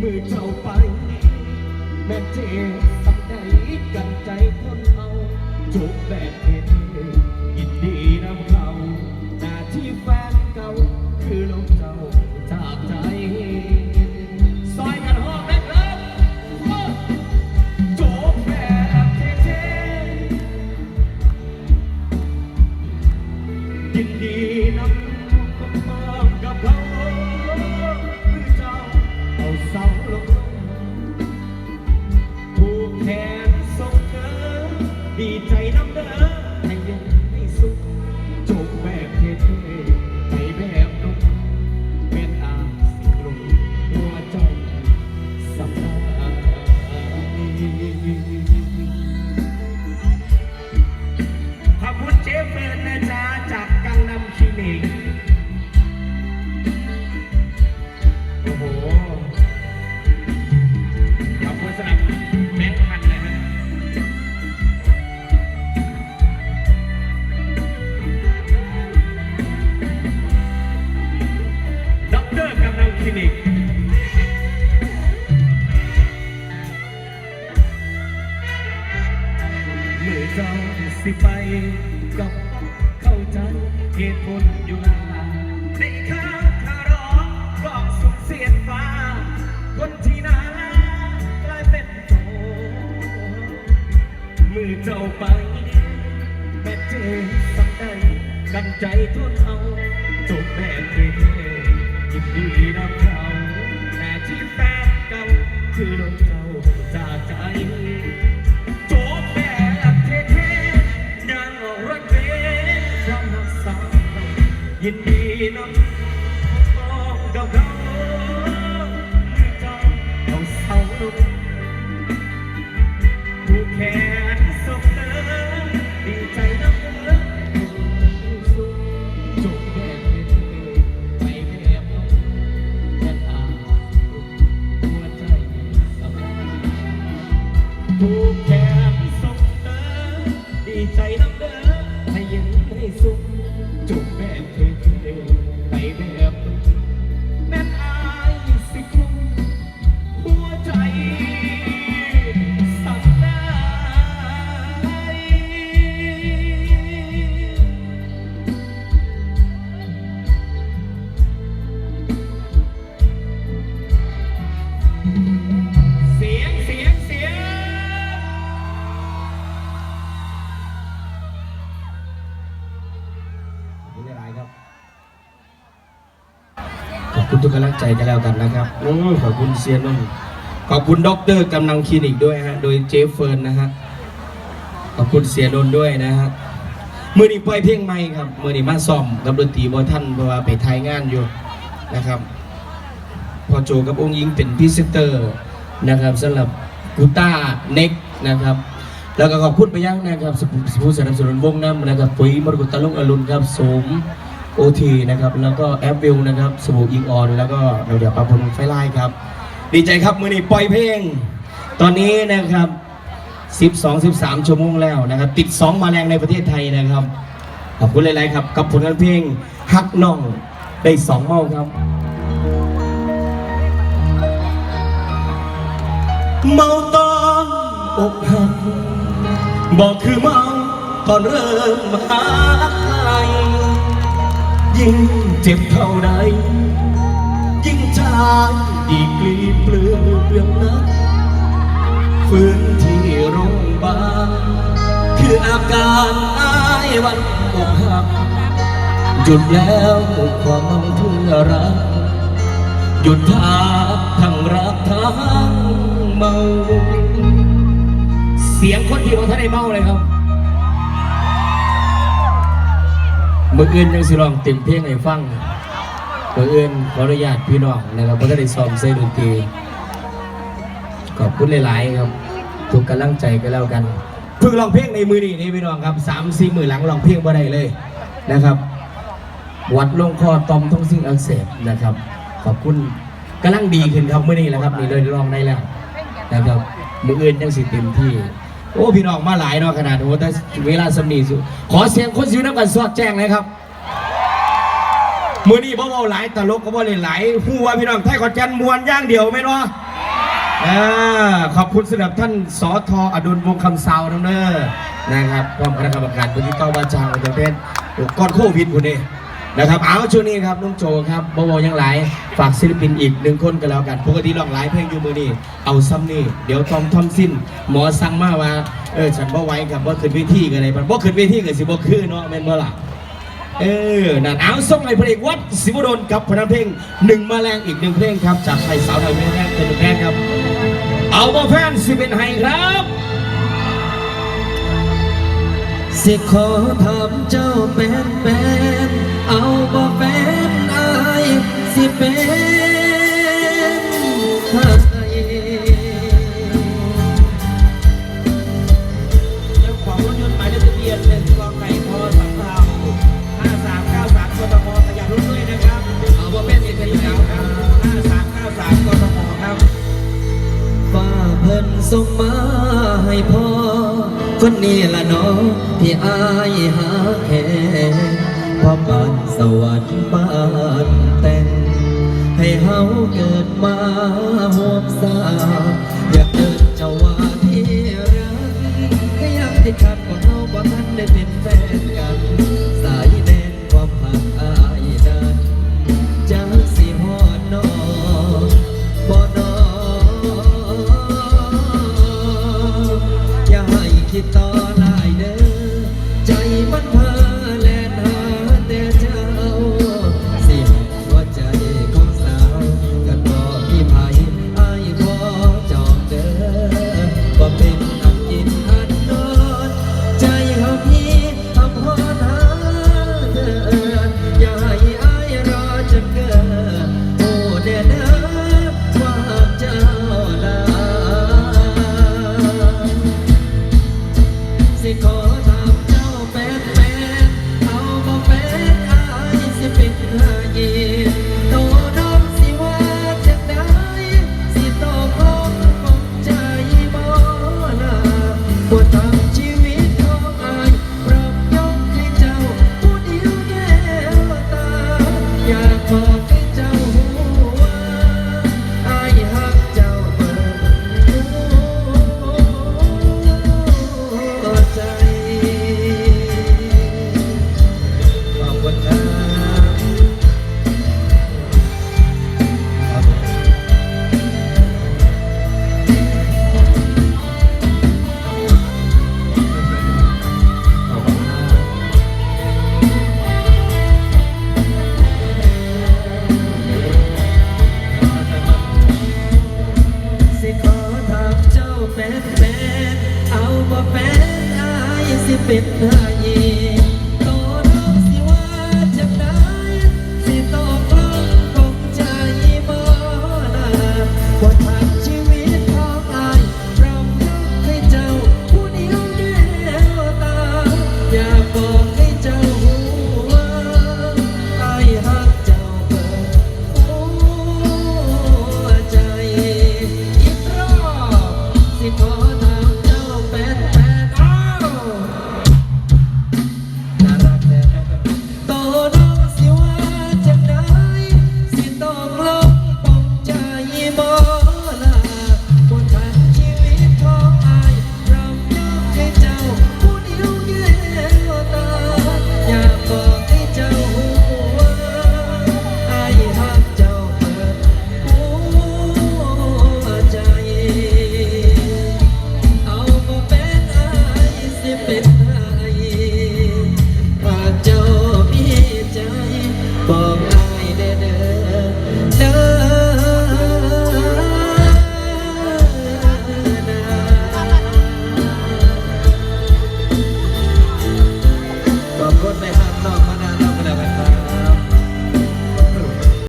มื่อเจ้าไป แม่เจสักใดกันใจคนเอาจบแบบ ดีใจน้ำเด้อ ลินิก เมื่อเจ้าสิไปก็เข้าใจเหตุผลอยู่นานในข้างคารอบอกสุขเสียดฟ้า คนที่นารักกลายเป็นโจรมือเจ้าไปแม่เจสักได้ดังใจทุนเอาจบแบบเท่ๆยินดีนำ กกำลังใจกันแล้วกันนะครับอืมขอบคุณเซียนนท์ขอบคุณด็อกเตอร์กำลังคลินิกด้วยฮะ โดยเจฟเฟิร์นนะฮะ ขอบคุณเสียนนท์ด้วยนะฮะมือนี้ปล่อยเพลงใหม่ครับมือนี้มาซ่อมกับดนตรีบอท่านเพราะว่าไปถ่ายงานอยู่นะครับ พอโจกับองค์ยิงเป็นพรีเซนเตอร์นะครับสำหรับกูต้าเน็กนะครับแล้วก็ขอบคุณไปยังนะครับสผู้สนับสนุนวงน้ำนะครับปุ๋ยมรกตตะลุงอรุณครับสม โอทีนะครับแล้วก็แอปวิวนะครับสบู่อิงออน แล้วก็เดี๋ยวเดี๋ยวปาพลไฟไล่ครับ ดีใจครับมือนี้ปล่อยเพลง ตอนนี้นะครับ 12 13ชั่วโมงแล้วนะครับ ติด 2 มาแรงในประเทศไทยนะครับ ขอบคุณหลายๆครับ กับผลงานเพลงฮักน้องได้สองเมาครับ เมาตอนอกหักบอกคือเมาตอนเริ่มหาใคร ยิ่งเจ็บเท่าใดยิ่งชายดีกรีเปลืองนักฟื้นที่โรงพยาบาลคืออาการอายวันอกหักหยุดแล้วความเมาเพื่อรักหยุดทักทั้งรักทั้งเมา เสียงคนที่ว่าท่านได้เมาเลยครับ มื่ออื่นยังสิลองเต็มเพลงให้ฟังเมื่ออื่นขออนุญาตพี่น้องนะครับเพราะได้ซ้อมเส้นดนตรีขอบคุณหลาย ๆ ครับ ทุกกำลังใจก็แล้วกันเพิ่งลองเพลงในมือนี่นี่พี่น้องครับสามสี่มือหลังลองเพลงบ่ได้เลยนะครับ วัดลงคอตอมท้องซิ่งอักเสบนะครับ ขอบคุณกำลังดีขึ้นครับเมื่อนี้แหละครับนี่เลยลองได้แล้วนะครับมืออื่นยังสิเต็มที่ โอ้พี่น้องมาหลายเนาะขนาดโอ้แต่เวลาสำนีสุขอเสียงคนซิวน้ำกันสอดแจ้งเลยครับมือนี้บ่เบาหลายตลกก็บ่เล่นหลายผู้ว่าพี่น้องไทยขอนแก่นมวนย่างเดียวไหมเนาะอขอบคุณสำหรับท่านสอทออดุลวงคำสาวน้ำเนอนะครับพร้อมคณะกรรมการพื้ที่เก้าวาจางอุตรเพชรก่อนโควิดคุณนี่ นะครับเอาช่วงนี้ครับน้องโจครับบวยังหลายฝากศิลปินอีกหนึ่งคนกันแล้วกันปกติร้องหลายเพลงอยู่มือนี่เอาซ้ำนี่เดี๋ยวทอมทอมสิ้น หมอสั่งมาว่าเออฉันบ่ไหว้กับว่าขึ้นเวทีกันเลยบ่ขึ้นเวทีกันสิบ่คือเนาะแม่นบ่ล่ะเออนั่นเอาส่งให้พระเอกวัดศิวดลกับพนันเพลงหนึ่งมาแรงอีกหนึ่งเพลงครับจากไทยสาวไทยแม่แรกเป็นแรกครับ เอาบ่แฟนสิเป็นไห้ครับสิขอถามเจ้าเป็นเป็น เอาบ่เป็นอายสิเป็นใครเจ้าของรถยนต์หมายเลขทะเบียนเป็นกองไก่ทอสามเท่าห้าสามเก้าสามกทมขยันรุ่นด้วยนะครับเอาบ่เป็นสิเป็นเก้าครับห้าสามเก้าสามกทมครับฟ้าเพิ่นส่งมาให้พ่อคนนี้ละเนาะที่อายหาแค่ พระบานสวรรค์บานแต่งให้เฮาเกิดมาหวบสา Boa tarde.